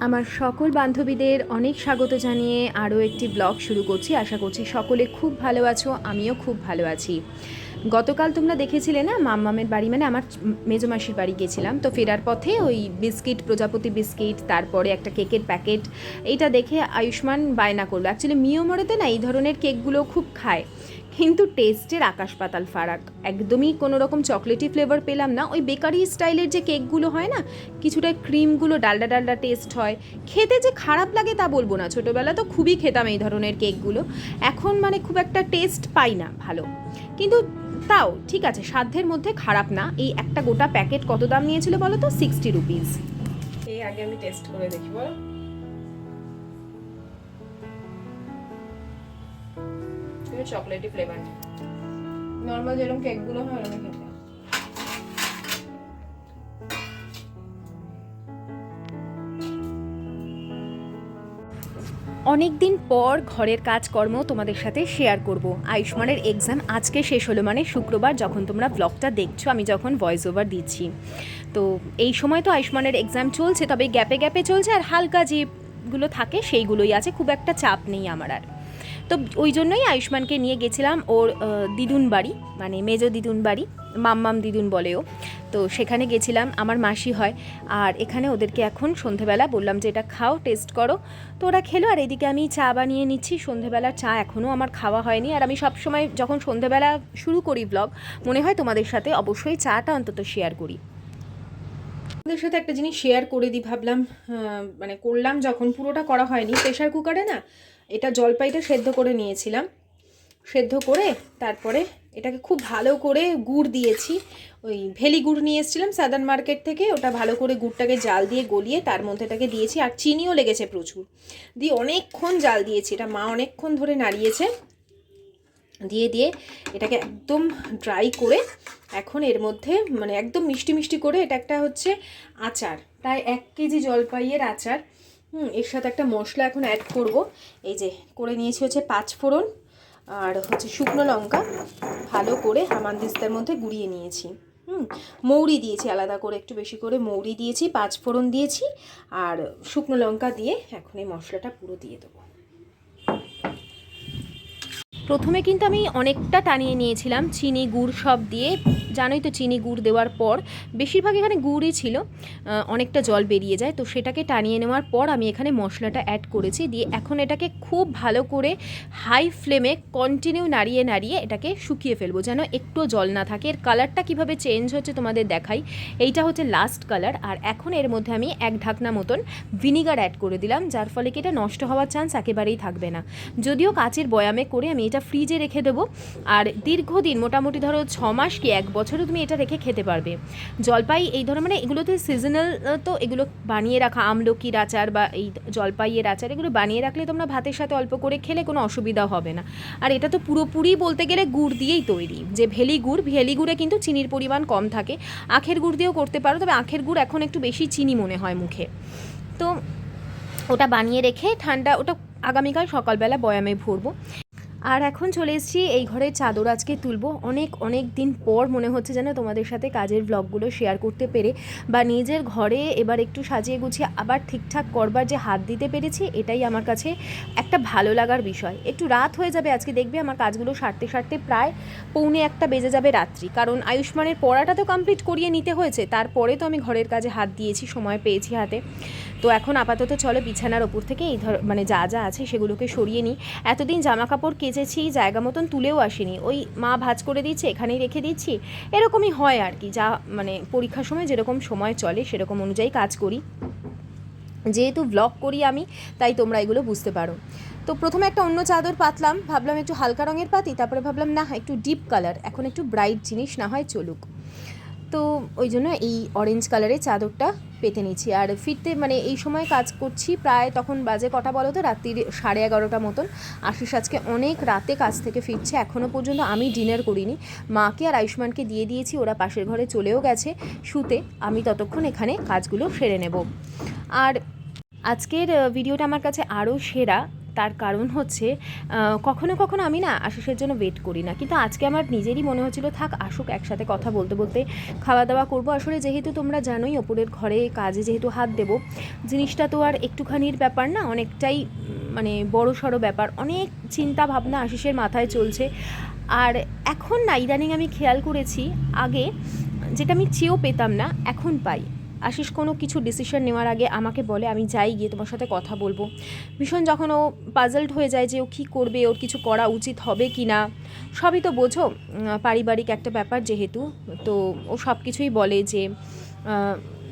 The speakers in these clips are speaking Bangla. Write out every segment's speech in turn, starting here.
আমার সকল বান্ধবীদের অনেক স্বাগত জানিয়ে আরও একটি ব্লগ শুরু করছি। আশা করছি সকলে খুব ভালো আছো, আমিও খুব ভালো আছি। গতকাল তোমরা দেখেছিলে না, মাম্মামের বাড়ি মানে আমার মেজমাসির বাড়ি গেছিলাম। তো ফেরার পথে ওই বিস্কিট, প্রজাপতি বিস্কিট, তারপরে একটা কেকের প্যাকেট, এইটা দেখে আয়ুষ্মান বায়না করল। অ্যাকচুয়ালি মিও মিওমরেতে না এই ধরনের কেকগুলো খুব খায়। কিন্তু টেস্টের আকাশ পাতাল ফারাক। একদমই কোনো রকম চকলেটি ফ্লেভার পেলাম না। ওই বেকারি স্টাইলের যে কেকগুলো হয় না, কিছুটা ক্রিমগুলো ডালডা ডালডা টেস্ট হয়। খেতে যে খারাপ লাগে তা বলব না। ছোটোবেলা তো খুবই খেতাম এই ধরনের কেকগুলো। এখন মানে খুব একটা টেস্ট পাই না ভালো। কিন্তু তাও, ঠিক আছে, সাধ্যের মধ্যে খারাপ না। এই একটা গোটা প্যাকেট কত দাম নিয়েছিল বলো তো? Sixty rupees. এই আগে আমি টেস্ট করে দেখি, বলো। চকলেটি ফ্লেভার নর্মাল যেরকম কেকগুলো হয় ওরকম খেতে। অনেক দিন পর ঘরের কাজকর্ম তোমাদের সাথে শেয়ার করব। আয়ুষ্মানের এক্সাম আজকে শেষ হলো মানে শুক্রবার, যখন তোমরা ব্লগটা দেখছ, আমি যখন ভয়েস ওভার দিচ্ছি। তো এই সময় তো আয়ুষ্মানের এক্সাম চলছে, তবে গ্যাপে গ্যাপে চলছে আর হালকা যেগুলো থাকে সেইগুলোই আছে, খুব একটা চাপ নেই আমার আর। তো ওই জন্যই আয়ুষ্মানকে নিয়ে গেছিলাম ওর দিদুন বাড়ি মানে মেজো দিদুন বাড়ি, মাম্মাম দিদুন বলেও। তো সেখানে গেছিলাম, আমার মাসি হয়। আর এখানে ওদেরকে এখন সন্ধেবেলা বললাম যে, এটা খাও, টেস্ট করো। তো ওরা খেলো, আর এদিকে আমি চা বানিয়ে নিচ্ছি। সন্ধেবেলার চা এখনও আমার খাওয়া হয়নি। আর আমি সবসময় যখন সন্ধেবেলা শুরু করি ব্লগ মনে হয় তোমাদের সাথে অবশ্যই চাটা অন্তত শেয়ার করি। আপনাদের সাথে একটা জিনিস শেয়ার করে দিই ভাবলাম মানে করলাম যখন, পুরোটা করা হয়নি। প্রেশার কুকারে না এটা জলপাইটা সেদ্ধ করে নিয়েছিলাম। সেদ্ধ করে তারপরে এটাকে খুব ভালো করে গুড় দিয়েছি। ওই ভেলি গুড় নিয়ে এসেছিলাম সাদার্ন মার্কেট থেকে। ওটা ভালো করে গুড়টাকে জাল দিয়ে গলিয়ে তার মধ্যে এটাকে দিয়েছি। আর চিনিও লেগেছে প্রচুর। দিয়ে অনেকক্ষণ জাল দিয়েছি। এটা মা অনেকক্ষণ ধরে নাড়িয়েছে। দিয়ে দিয়ে এটাকে একদম ড্রাই করে এখন এর মধ্যে মানে একদম মিষ্টি মিষ্টি করে এটা একটা হচ্ছে আচার। প্রায় এক কেজি জলপাইয়ের আচার। হুম, এর সাথে একটা মশলা এখন অ্যাড করব। এই যে, করে নিয়েছি হচ্ছে পাঁচ ফোড়ন আর হচ্ছে শুকনো লঙ্কা। ভালো করে হামানদিস্তার মধ্যে গুঁড়িয়ে নিয়েছি। হুম, মৌরি দিয়েছি আলাদা করে, একটু বেশি করে মৌরি দিয়েছি, পাঁচ ফোড়ন দিয়েছি। আর শুকনো লঙ্কা দিয়ে এখন এই মশলাটা পুরো দিয়ে দেবো। প্রথমে কিন্তু আমি অনেকটা টানিয়ে নিয়েছিলাম, চিনি, গুড় সব দিয়ে। জানোই তো চিনি, গুড় দেওয়ার পর বেশিরভাগ এখানে গুড়ই ছিল অনেকটা জল বেরিয়ে যায়। তো সেটাকে টানিয়ে নেওয়ার পর আমি এখানে মশলাটা অ্যাড করেছি। দিয়ে এখন এটাকে খুব ভালো করে হাই ফ্লেমে কন্টিনিউ নাড়িয়ে নাড়িয়ে এটাকে শুকিয়ে ফেলব, যেন একটু জল না থাকে। এর কালারটা কীভাবে চেঞ্জ হচ্ছে তোমাদের দেখাই। এইটা হচ্ছে লাস্ট কালার আর এখন এর মধ্যে আমি এক ঢাকনা মতন ভিনিগার অ্যাড করে দিলাম, যার ফলে কি এটা নষ্ট হওয়ার চান্স একেবারেই থাকবে না। যদিও কাচের বয়ামে করে আমি এটা ফ্রিজে রেখে দেবো। আর দীর্ঘদিন, মোটামুটি ধরো ছ মাস কি এক বছরও তুমি এটা রেখে খেতে পারবে। জলপাই এই ধরো মানে এগুলোতে সিজনাল তো এগুলো বানিয়ে রাখা, আমলকির আচার বা এই জলপাইয়ের আচার, এগুলো বানিয়ে রাখলে তোমরা ভাতের সাথে অল্প করে খেলে কোনো অসুবিধা হবে না। আর এটা তো পুরোপুরি বলতে গেলে গুড় দিয়েই তৈরি। যে ভেলি গুড়, ভেলি গুড়ে কিন্তু চিনির পরিমাণ কম থাকে। আখের গুড় দিয়েও করতে পারো, তবে আখের গুড় এখন একটু বেশি চিনি মনে হয় মুখে। তো ওটা বানিয়ে রেখে ঠান্ডা, ওটা আগামীকাল সকালবেলা বয়ামে ভরবো। আর এখন চলে এসেছি এই ঘরের চাদর আজকে তুলবো। অনেক অনেক দিন পর মনে হচ্ছে যেন তোমাদের সাথে কাজের ব্লগগুলো শেয়ার করতে পেরে বা নিজের ঘরে এবার একটু সাজিয়ে গুছিয়ে আবার ঠিকঠাক করবার যে হাত দিতে পেরেছি, এটাই আমার কাছে একটা ভালো লাগার বিষয়। একটু রাত হয়ে যাবে আজকে দেখবে আমার কাজগুলো সারতে সারতে প্রায় পৌনে একটা বেজে যাবে রাত্রি। কারণ আয়ুষ্মানের পড়াটা তো কমপ্লিট করিয়ে নিতে হয়েছে। তারপরে তো আমি ঘরের কাজে হাত দিয়েছি, সময় পেয়েছি হাতে। তো এখন আপাতত চলো বিছানার ওপর থেকে এই ধর মানে যা যা আছে সেগুলোকে সরিয়ে নিই। এতদিন জামা কাপড় কেচেছি জায়গা মতন তুলেও আসিনি। ওই মা ভাজ করে দিচ্ছে, এখানেই রেখে দিচ্ছি। এরকমই হয় আর কি, যা মানে পরীক্ষার সময় যেরকম সময় চলে, সেরকম অনুযায়ী কাজ করি। যেহেতু ব্লগ করি আমি, তাই তোমরা এগুলো বুঝতে পারো। তো প্রথমে একটা অন্য চাদর পাতলাম, ভাবলাম একটু হালকা রঙের পাতি, তারপরে ভাবলাম না একটু ডিপ কালার এখন একটু ব্রাইট জিনিস না হয় চলুক। তো ওই জন্য এই অরেঞ্জ কালারের চাদরটা পেতে নিচ্ছি আর ফিরতে মানে এই সময় কাজ করছি প্রায় তখন বাজে কটা বলো তো? রাত্রির সাড়ে এগারোটা মতন। আশিস আজকে অনেক রাতে কাজ থেকে ফিরছে এখনও পর্যন্ত আমি ডিনার করিনি। মাকে আর আয়ুষ্মানকে দিয়ে দিয়েছি, ওরা পাশের ঘরে চলেও গেছে। শুতে আমি ততক্ষণ এখানে কাজগুলো সেরে নেব। আর আজকের ভিডিওটা আমার কাছে আরও সেরা। তার কারণ হচ্ছে কখনো কখনো আমি না আশিসের জন্য ওয়েট করি না। কিন্তু আজকে আমার নিজেরই মনে হচ্ছিল, থাক, আসুক, একসাথে কথা বলতে বলতে খাওয়া দাওয়া করব। আসলে যেহেতু তোমরা জানোই ওপরের ঘরে কাজে যেহেতু হাত দেবো, জিনিসটা তো আর একটুখানির ব্যাপার না, অনেকটাই মানে বড় সড়ো ব্যাপার। অনেক চিন্তা ভাবনা আশিসের মাথায় চলছে। আর এখন না, ইদানিং আমি খেয়াল করেছি, আগে যেটা আমি চেয়েও পেতাম না, এখন পাই। আশিস কোনো কিছু ডিসিশন নেওয়ার আগে আমাকে বলে, আমি যাই গিয়ে তোমার সাথে কথা বলব। ভীষণ যখন ও পাজলড হয়ে যায় যে ও কী করবে, ওর কিছু করা উচিত হবে কি না, সবই তো বোঝো। পারিবারিক একটা ব্যাপার যেহেতু, তো ও সব কিছুই বলে যে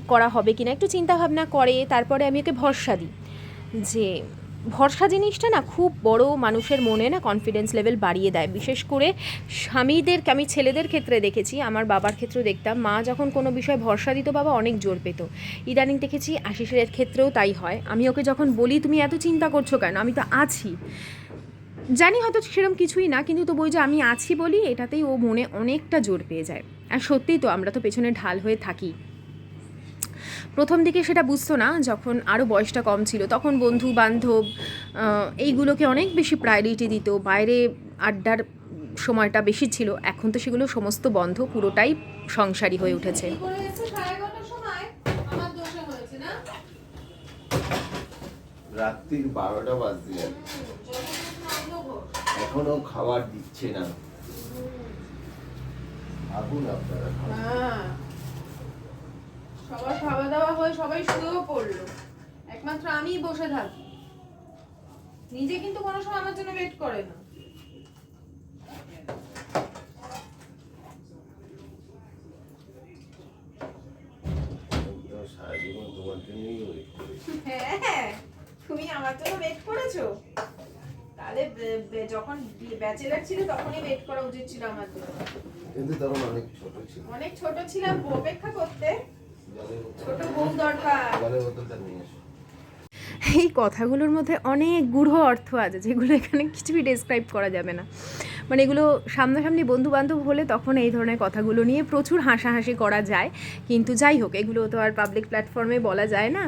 করা হবে কি না। একটু চিন্তাভাবনা করে, তারপরে আমি ওকে ভরসা দিই যে ভরসা জিনিসটা না খুব বড় মানুষের মনে না কনফিডেন্স লেভেল বাড়িয়ে দেয়। বিশেষ করে স্বামীদেরকে আমি ছেলেদের ক্ষেত্রে দেখেছি, আমার বাবার ক্ষেত্রেও দেখতাম, মা যখন কোনো বিষয়ে ভরসা দিত, বাবা অনেক জোর পেত। ইদানিং দেখেছি আশিসের ক্ষেত্রেও তাই হয়। আমি ওকে যখন বলি, তুমি এত চিন্তা করছ কেন? আমি তো আছি। জানি হয়তো সেরকম কিছুই না, কিন্তু তবু ওই যে আমি আছি বলি, এটাতেই ও মনে অনেকটা জোর পেয়ে যায়। আর সত্যিই তো আমরা তো পেছনে ঢাল হয়ে থাকি। প্রথম দিকে সেটা বুঝতো না যখন আরও বয়সটা কম ছিল তখন বন্ধু বান্ধব এইগুলোকে অনেক বেশি প্রায়োরিটি দিত। বাইরে আড্ডার সময়টা বেশি ছিল এখন তো সেগুলো সমস্ত বন্ধ পুরোটাই সংসারী হয়ে উঠেছে। রাত্রির বারোটা বাজতে এখনও খাবার দিচ্ছে না। ভাবুন আপনারা। হ্যাঁ। সবার খাওয়া দাওয়া হয়ে সবাই শুয়েও পড়ল। একমাত্র আমিই বসে থাকি। নিজে কিন্তু কোনো সময় আমার জন্য ওয়েট করে না। হ্যাঁ তুমি আমার জন্য ওয়েট করেছ? তাহলে যখন ব্যাচেলার ছিল তখনই ওয়েট করা উচিত ছিল আমার জন্য। কিন্তু তখন অনেক ছোট ছিল। অনেক ছোট ছিলাম অপেক্ষা করতে। এই কথাগুলোর মধ্যে অনেক গূঢ় অর্থ আছে যেগুলো এখানে কিছুই ডেসক্রাইব করা যাবে না। মানে এগুলো সামনাসামনি বন্ধু বান্ধব হলে তখন এই ধরনের কথাগুলো নিয়ে প্রচুর হাসাহাসি করা যায়। কিন্তু যাই হোক এগুলো তো আর পাবলিক প্ল্যাটফর্মে বলা যায় না।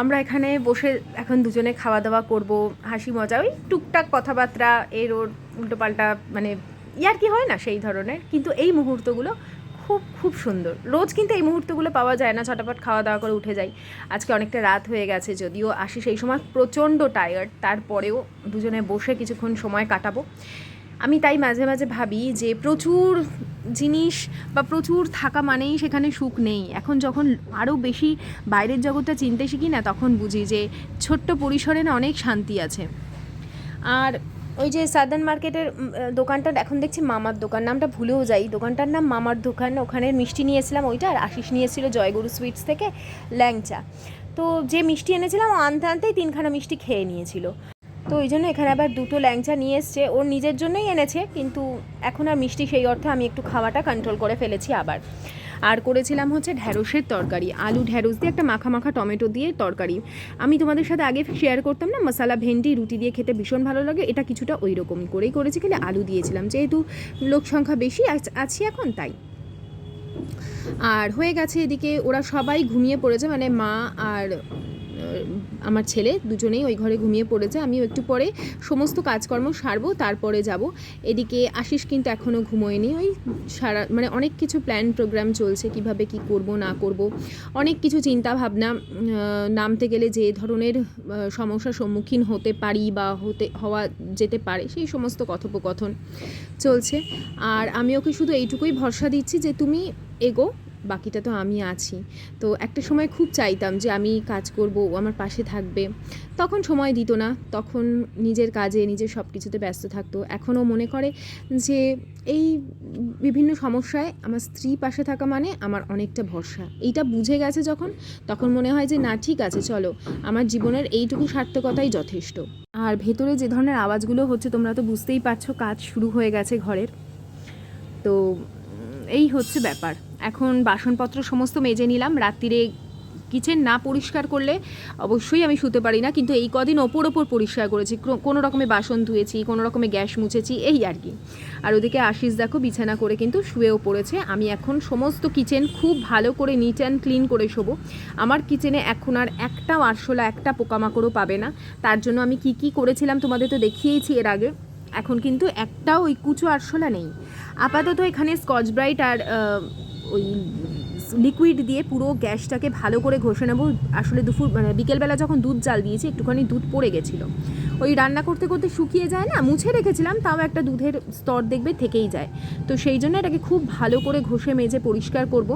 আমরা এখানে বসে এখন দুজনে খাওয়া দাওয়া করব হাসি মজা ওই টুকটাক কথাবার্তা এর ওর উল্টোপাল্টা মানে ইয়ার কি হয় না সেই ধরনের। কিন্তু এই মুহূর্তগুলো খুব খুব সুন্দর। রোজ কিন্তু এই মুহূর্তগুলো পাওয়া যায় না, ছটাপট খাওয়া দাওয়া করে উঠে যাই। আজকে অনেকটা রাত হয়ে গেছে, যদিও আসি সেই সময় প্রচণ্ড টায়ার্ড তারপরেও দুজনে বসে কিছুক্ষণ সময় কাটাবো। আমি তাই মাঝে মাঝে ভাবি যে প্রচুর জিনিস বা প্রচুর থাকা মানেই সেখানে সুখ নেই। এখন যখন আরও বেশি বাইরের জগৎটা চিনতে শিখি না, তখন বুঝি যে ছোট্ট পরিসরে না অনেক শান্তি আছে। আর ওই যে সাদার্ন মার্কেটের দোকানটা এখন দেখছি মামার দোকান, নামটা ভুলেও যাই। দোকানটার নাম মামার দোকান, ওখানে মিষ্টি নিয়েছিলাম ওইটা, আর আশিস নিয়েছিল জয়গুরু সুইটস থেকে ল্যাংচা। তো যে মিষ্টি এনেছিলাম, ও আনতে আনতেই তিনখানা মিষ্টি খেয়ে নিয়েছিল। তো ওই জন্য এখানে আবার দুটো ল্যাংচা নিয়ে এসছে। ওর নিজের জন্যই এনেছে, কিন্তু এখন আর মিষ্টি সেই অর্থে আমি একটু খাওয়াটা কন্ট্রোল করে ফেলেছি আবার। আর করেছিলাম হচ্ছে ঢ্যাঁড়সের তরকারি, আলু ঢ্যাঁড়স দিয়ে একটা মাখা মাখা টমেটো দিয়ে তরকারি। আমি তোমাদের সাথে আগে শেয়ার করতাম না, মশালা, ভেন্ডি, রুটি দিয়ে খেতে ভীষণ ভালো লাগে, এটা কিছুটা ওই রকম করেই করেছি, খালি আলু দিয়েছিলাম, যেহেতু লোক সংখ্যা বেশি আছ- এখন, তাই। আর হয়ে গেছে এদিকে, ওরা সবাই ঘুমিয়ে পড়েছে মানে মা আর আমার ছেলে দুজনেই ওই ঘরে ঘুমিয়ে পড়েছে। আমিও একটু পরে সমস্ত কাজকর্ম সারবো, তারপরে যাব। এদিকে আশিস কিন্তু এখনও ঘুমোয়নি। ওই সারা মানে অনেক কিছু প্ল্যান প্রোগ্রাম চলছে, কীভাবে কি করব, না করব। অনেক কিছু চিন্তা ভাবনা নামতে গেলে যে ধরনের সমস্যার সম্মুখীন হতে পারি বা হতে, হওয়া যেতে পারে, সেই সমস্ত কথোপকথন চলছে। আর আমি ওকে শুধু এইটুকুই ভরসা দিচ্ছি যে তুমি এগো বাকিটা তো আমি আছি। তো একটা সময় খুব চাইতাম যে আমি কাজ করব, ও আমার পাশে থাকবে। তখন সময় দিত না। তখন নিজের কাজে, নিজের সব কিছুতে ব্যস্ত থাকতো। এখনও মনে করে যে এই বিভিন্ন সমস্যায় আমার স্ত্রী পাশে থাকা মানে আমার অনেকটা ভরসা। এইটা বুঝে গেছে যখন, তখন মনে হয় যে না, ঠিক আছে, চলো। আমার জীবনের এইটুকু সার্থকতাই যথেষ্ট। আর ভেতরে যে ধরনের আওয়াজগুলো হচ্ছে, তোমরা তো বুঝতেই পারছ, কাজ শুরু হয়ে গেছে ঘরের। তো এই হচ্ছে ব্যাপার। এখন বাসনপত্র সমস্ত মেজে নিলাম, রাত্রিরে কিচেন না পরিষ্কার করলে অবশ্যই আমি শুতে পারি না, কিন্তু এই কদিন ওপর ওপর পরিষ্কার করেছি, ক্র- কোনো রকমে বাসন ধুয়েছি, কোনো রকমে গ্যাস মুছেছি, এই আর কি। আর ওদিকে আশিস দেখো বিছানা করে কিন্তু শুয়েও পড়েছে। আমি এখন সমস্ত কিচেন খুব ভালো করে নিট অ্যান্ড ক্লিন করে শোবো। আমার কিচেনে এখন আর একটা আরশোলা, একটা পোকামাকড়ও পাবে না। তার জন্য আমি কি কি করেছিলাম তোমাদের তো দেখিয়েছি এর আগে। এখন কিন্তু একটাও ওই কুচো আরশোলা নেই। আপাতত এখানে স্কচ ব্রাইট আর ওই লিকুইড দিয়ে পুরো গ্যাসটাকে ভালো করে ঘষে নেব। আসলে দুপুর মানে বিকেলবেলা যখন দুধ জাল দিয়েছি, একটুখানি দুধ পড়ে গেছিল। ওই রান্না করতে করতে শুকিয়ে যায় না? মুছে রেখেছিলাম, তাও একটা দুধের স্তর দেখবে থেকেই যায়। তো সেই জন্য এটাকে খুব ভালো করে ঘষে মেজে পরিষ্কার করব।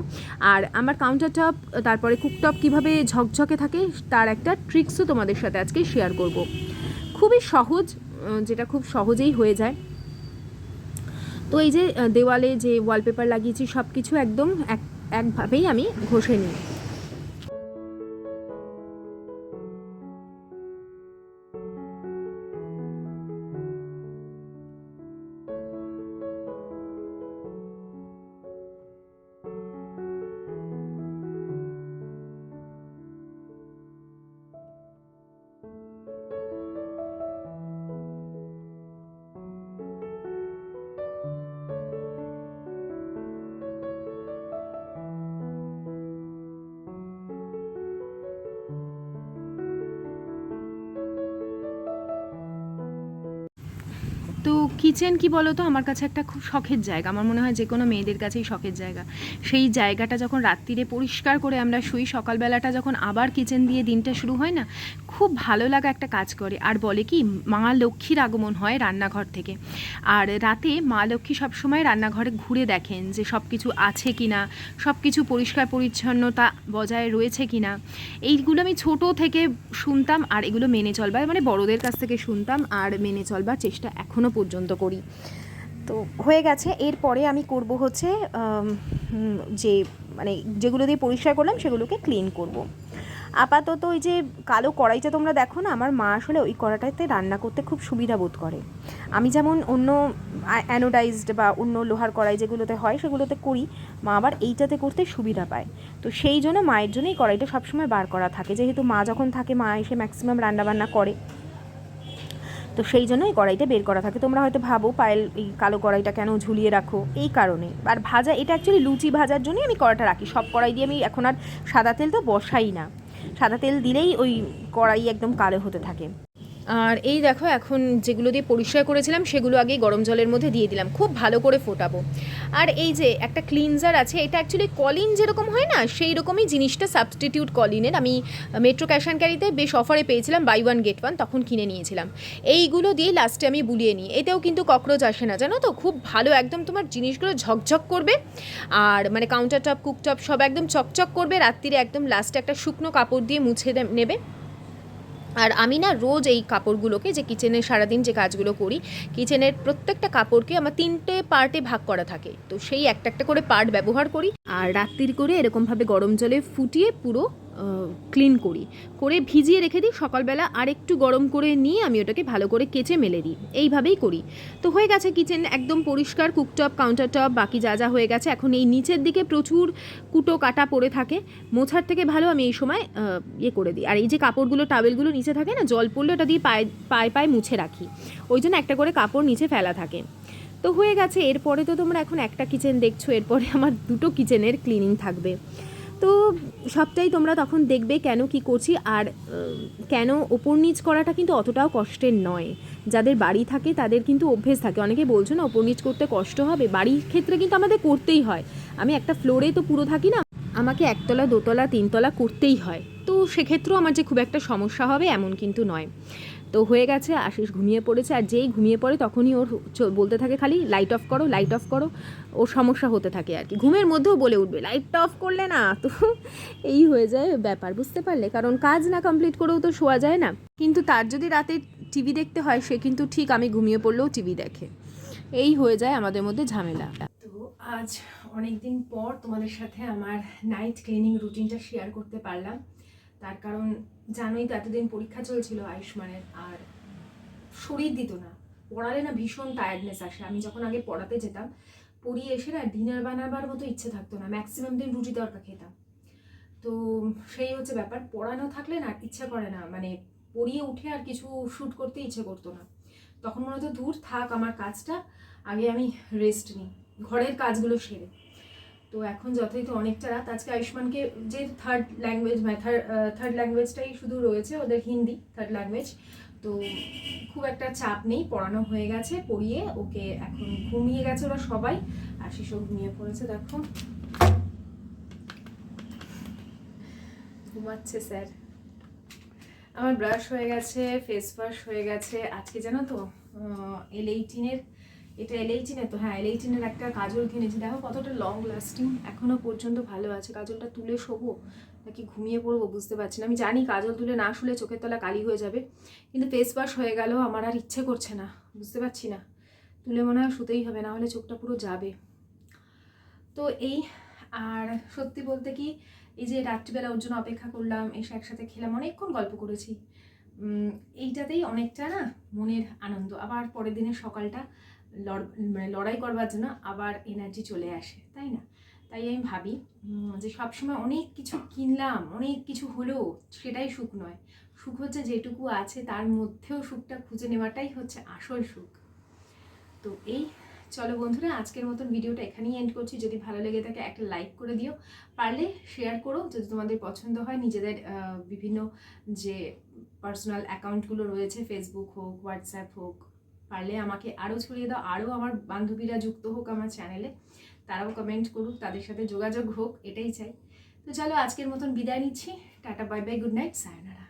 আর আমার কাউন্টার টপ তারপরে কুকটপ কীভাবে ঝকঝকে থাকে, তার একটা ট্রিক্সও তোমাদের সাথে আজকে শেয়ার করব। খুবই সহজ যেটা খুব সহজেই হয়ে যায়। তো এই যে দেওয়ালে যে ওয়ালপেপার লাগিয়েছি সব কিছু একদম এক, একভাবেই আমি ঘষে নিই। তো কিচেন কি বলো তো আমার কাছে একটা খুব শখের জায়গা। আমার মনে হয় যে কোনো মেয়েদের কাছেই শখের জায়গা। সেই জায়গাটা যখন রাত্রিরে পরিষ্কার করে আমরা শুই, সকালবেলাটা যখন আবার কিচেন দিয়ে দিনটা শুরু হয় না খুব ভালো লাগা একটা কাজ করে। আর বলে কি, মা লক্ষ্মীর আগমন হয় রান্নাঘর থেকে। আর রাতে মা লক্ষ্মী সবসময় রান্নাঘরে ঘুরে দেখেন যে সব কিছু আছে কি না সব কিছু পরিষ্কার পরিচ্ছন্নতা বজায় রয়েছে কি না এইগুলো আমি ছোট থেকে শুনতাম আর এগুলো মেনে চলবার মানে বড়দের কাছ থেকে শুনতাম আর মেনে চলবার চেষ্টা এখনও পর্যন্ত করি। তো হয়ে গেছে, এরপরে আমি করব হচ্ছে যে মানে যেগুলো দিয়ে পরিষ্কার করলাম সেগুলোকে ক্লিন করব। আপাতত ওই যে কালো কড়াইটা তোমরা দেখো না, আমার মা আসলে ওই কড়াটাতে রান্না করতে খুব সুবিধা বোধ করে। আমি যেমন অন্য অ্যানোডাইজড বা অন্য লোহার কড়াই যেগুলোতে হয় সেগুলোতে করি, মা আবার এইটাতে করতে সুবিধা পায়। তো সেই জন্য মায়ের জন্য এই কড়াইটা সবসময় বার করা থাকে। যেহেতু মা যখন থাকে, মা এসে ম্যাক্সিমাম রান্নাবান্না করে। তো সেই জন্য এই কড়াইটা বের করা থাকে। তোমরা হয়তো ভাবো, পায়েল, এই কালো কড়াইটা কেন ঝুলিয়ে রাখো? এই কারণে। আর ভাজা, এটা অ্যাকচুয়ালি লুচি ভাজার জন্যই আমি কড়াটা রাখি। সব কড়াই দিয়ে আমি এখন আর সাদা তেল তো বসাই না। সাদা তেল দিলেই ওই কড়াই একদম কালো হতে থাকে। আর এই দেখো, এখন যেগুলো দিয়ে পরিষ্কার করেছিলাম, সেগুলো আগে গরম জলের মধ্যে দিয়ে দিলাম। খুব ভালো করে ফোটাবো। আর এই যে একটা ক্লিনজার আছে, এটা অ্যাকচুয়ালি কলিন যেরকম হয় না, সেই রকমই জিনিসটা সাবস্টিটিউট কলিনের আমি মেট্রো ক্যাশ অ্যান্ড ক্যারিতে বেশ অফারে পেয়েছিলাম বাই ওয়ান গেট ওয়ান তখন কিনে নিয়েছিলাম। এইগুলো দিয়ে লাস্টে আমি বুলিয়ে নিই। এতেও কিন্তু ককরোচ আসে না, জানো তো? খুব ভালো একদম তোমার জিনিসগুলো ঝকঝক করবে, আর মানে কাউন্টার টপ কুকটপ সব একদম চকচক করবে, রাত্রিরে একদম লাস্টে একটা শুকনো কাপড় দিয়ে মুছে নেবে। আর আমি না রোজ এই কাপড়গুলোকে যে কিচেনে সারাদিন যে কাজগুলো করি, কিচেনের প্রত্যেকটা কাপড়কে আমার তিনটে পার্টে ভাগ করা থাকে। তো সেই একটা একটা করে পার্ট ব্যবহার করি। আর রাত্রির করে এরকমভাবে গরম জলে ফুটিয়ে পুরো ক্লিন করি। করে ভিজিয়ে রেখে দিই, সকালবেলা আর একটু গরম করে নিয়ে আমি ওটাকে ভালো করে কেচে মেলে দিই। এইভাবেই করি। তো হয়ে গেছে কিচেন একদম পরিষ্কার, কুকটপ কাউন্টার টপ বাকি যা যা হয়ে গেছে। এখন এই নিচের দিকে প্রচুর কুটো কাটা পড়ে থাকে। মোছার থেকে ভালো আমি এই সময় ইয়ে করে দিই। আর এই যে কাপড়গুলো টাওয়েলগুলো নিচে থাকে না, জল পড়লে ওটা দিয়ে পায়ে পায়ে পায়ে মুছে রাখি। ওই জন্য একটা করে কাপড় নিচে ফেলা থাকে। তো হয়ে গেছে। এরপরে তো তোমরা এখন একটা কিচেন দেখছ, এরপরে আমার দুটো কিচেনের ক্লিনিং থাকবে। তো সবটাই তোমরা তখন দেখবে কেন কি করছি আর কেন ওপর নিচ করাটা কিন্তু অতটাও কষ্টের নয়। যাদের বাড়ি থাকে তাদের কিন্তু অভ্যেস থাকে। অনেকে বলছো না, ওপর নিচ করতে কষ্ট হবে? বাড়ির ক্ষেত্রে কিন্তু আমাদের করতেই হয়। আমি একটা ফ্লোরে তো পুরো থাকি না, আমাকে একতলা, দোতলা, তিনতলা করতেই হয়। তো সেক্ষেত্রেও আমার যে খুব একটা সমস্যা হবে এমন কিন্তু নয়। তো হয়ে গেছে, আশিস ঘুমিয়ে পড়েছে, আর যেই ঘুমিয়ে পড়ে তখনই ওর বলতে থাকে খালি লাইট অফ করো লাইট অফ করো। ওর সমস্যা হতে থাকে আর কি। ঘুমের মধ্যেও বলে উঠবে লাইটটা অফ করলে না? তো এই হয়ে যায় ব্যাপার, বুঝতে পারলে। কারণ কাজ না কমপ্লিট করেও তো শোয়া যায় না। কিন্তু তার যদি রাতে টিভি দেখতে হয়, সে কিন্তু ঠিক আমি ঘুমিয়ে পড়লেও টিভি দেখে। এই হয়ে যায় আমাদের মধ্যে ঝামেলা। তো আজ অনেকদিন পর তোমাদের সাথে আমার নাইট ক্লিনিং রুটিনটা শেয়ার করতে পারলাম। তার কারণ জানোই তো এতদিন পরীক্ষা চলছিল আয়ুষ্মানের, আর শরীর দিত না। পড়ালে না ভীষণ টায়ার্ডনেস আসে। আমি যখন আগে পড়াতে যেতাম, পড়িয়ে এসে না ডিনার বানাবার মতো ইচ্ছে থাকতো না। ম্যাক্সিমাম দিন রুটি তরকা খেতাম। তো সেই হচ্ছে ব্যাপার। পড়ানো থাকলে না ইচ্ছা করে না। মানে পড়িয়ে উঠে আর কিছু শ্যুট করতে ইচ্ছে করতো না। তখন মনে হতো দূর থাক আমার কাজটা। আগে আমি রেস্ট নিই। ঘরের কাজগুলো সেরে। তো এখন যথাযথ অনেকটা রাত। আজকে আয়ুষ্মানকে যে থার্ড ল্যাঙ্গুয়েজ থার্ড থার্ড ল্যাঙ্গুয়েজটাই শুধু রয়েছে ওদের হিন্দি থার্ড ল্যাঙ্গুয়েজ তো খুব একটা চাপ নেই, পড়ানো হয়ে গেছে, পড়িয়ে ওকে এখন ঘুমিয়ে গেছে ওরা সবাই। আর সেসব ঘুমিয়ে পড়েছে, দেখো। ঘুমাচ্ছে স্যার। আমার ব্রাশ হয়ে গেছে ফেস ওয়াশ হয়ে গেছে। আজকে জানো তো এল এইটিনের এটা এল এইটিনের তো হ্যাঁ এল এইটিনের একটা কাজল কিনেছি। দেখো কতটা লং লাস্টিং এখনও পর্যন্ত ভালো আছে। কাজলটা তুলে শোবো, নাকি ঘুমিয়ে পড়ব বুঝতে পারছি না। আমি জানি কাজল তুলে না শুলে চোখের তলা কালি হয়ে যাবে, কিন্তু ফেস ওয়াশ হয়ে গেল আমার আর ইচ্ছে করছে না, বুঝতে পারছি না। তুলে মনে হয় শুতেই হবে, না হলে চোখটা পুরো যাবে। তো এই, আর সত্যি বলতে কি, এই যে রাত্রিবেলা ওর জন্য অপেক্ষা করলাম, এসে একসাথে খেলাম, অনেকক্ষণ গল্প করেছি। এইটাতেই অনেকটা না মনের আনন্দ। আবার পরের দিনের সকালটা মানে লড়াই করবার জন্য আবার এনার্জি চলে আসে, তাই না? তাই আমি ভাবি যে সবসময় অনেক কিছু কিনলাম, অনেক কিছু হলেও সেটাই সুখ নয়। সুখ হচ্ছে যেটুকু আছে, তার মধ্যেও সুখটা খুঁজে নেওয়াটাই হচ্ছে আসল সুখ। তো এই, চলো বন্ধুরা, আজকের মতন ভিডিওটা এখানেই এন্ড করছি। যদি ভালো লেগে থাকে, একটা লাইক করে দিও। পারলে শেয়ার করো, যদি তোমাদের পছন্দ হয়, নিজেদের বিভিন্ন যে পার্সোনাল অ্যাকাউন্টগুলো রয়েছে ফেসবুক হোক হোয়াটসঅ্যাপ হোক পারলে আমাকে আরও ছড়িয়ে দাও আরও আমার বান্ধবীরা যুক্ত হোক আমার চ্যানেলে তারাও কমেন্ট করুক, তাদের সাথে যোগাযোগ হোক, এটাই চাই। তো চলো আজকের মতন বিদায় নিচ্ছি। Tata bye bye good night sayonara